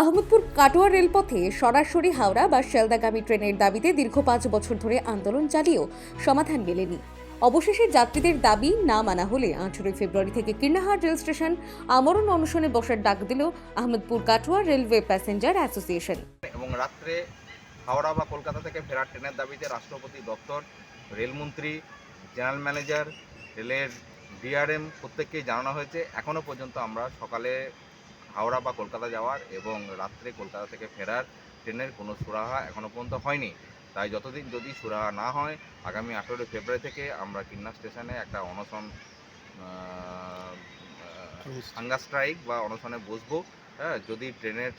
আহমদপুর কাটোয়া রেলপথে সরাসরি হাওড়া বা শিয়ালদাগামী ট্রেনের দাবিতে দীর্ঘ পাঁচ বছর ধরে আন্দোলন চালিয়েও সমাধান মেলেনি। অবশেষে যাত্রীদের দাবি না মানা হলে আঠেরোই ফেব্রুয়ারি থেকে কীর্ণাহাট রেল স্টেশন আমরণ অনশনে বসার ডাক দিল Ahmedpur Katwa railway passenger association. এবং রাত্রে হাওড়া বা কলকাতা থেকে ফেরার ট্রেনের দাবিতে রাষ্ট্রপতি, দপ্তর, রেলমন্ত্রী, জেনারেল ম্যানেজার, রেলের ডিআরএম প্রত্যেককেই জানানো হয়েছে। এখনও পর্যন্ত আমরা সকালে হাওড়া বা কলকাতা যাওয়ার এবং রাত্রে কলকাতা থেকে ফেরার ট্রেনের কোনো সুরাহা এখনও পর্যন্ত হয়নি। তাই যতদিন যদি সুরাহা না হয় আগামী আঠেরোই ফেব্রুয়ারি থেকে আমরা কিন্না স্টেশনে একটা অনশন হাঙ্গা স্ট্রাইক বা অনশনে বসবো হ্যাঁ যদি ট্রেনের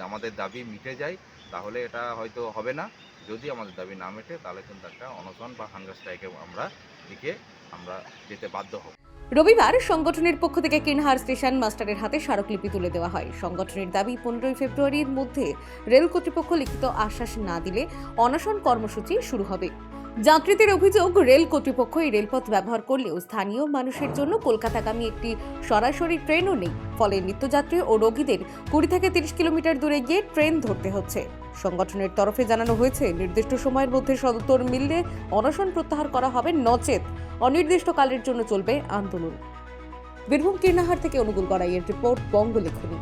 আমাদের দাবি মিটে যায় তাহলে এটা হয়তো হবে না। যদি আমাদের দাবি না মেটে তাহলে কিন্তু একটা অনশন বা হাঙ্গার স্ট্রাইকে আমরা দিকে আমরা যেতে বাধ্য হব। রবিবার সংগঠনের পক্ষ থেকে কিনহার স্টেশন মাস্টারের হাতে স্মারকলিপি তুলে দেওয়া হয়। সংগঠনের দাবি, পনেরোই ফেব্রুয়ারির মধ্যে রেল কর্তৃপক্ষ লিখিত আশ্বাস না দিলে অনশন কর্মসূচি শুরু হবে। যাত্রীদের অভিযোগ, রেল কর্তৃপক্ষ এই রেলপথ ব্যবহার করলেও স্থানীয় মানুষের জন্য কলকাতাগামী একটি সরাসরি ট্রেনও নেই। ফলে নিত্যযাত্রী ও রোগীদের কুড়ি থেকে তিরিশ কিলোমিটার দূরে গিয়ে ট্রেন ধরতে হচ্ছে। সংগঠনের তরফে জানানো হয়েছে, নির্দিষ্ট সময়ের মধ্যে সদুত্তর মিললে অনশন প্রত্যাহার করা হবে নচেত। অনির্দিষ্টকালের জন্য চলবে আন্দোলন। বীরভূম কীর্ণাহার থেকে অনুকূল গড়াইয়ের রিপোর্ট বঙ্গ লেখনী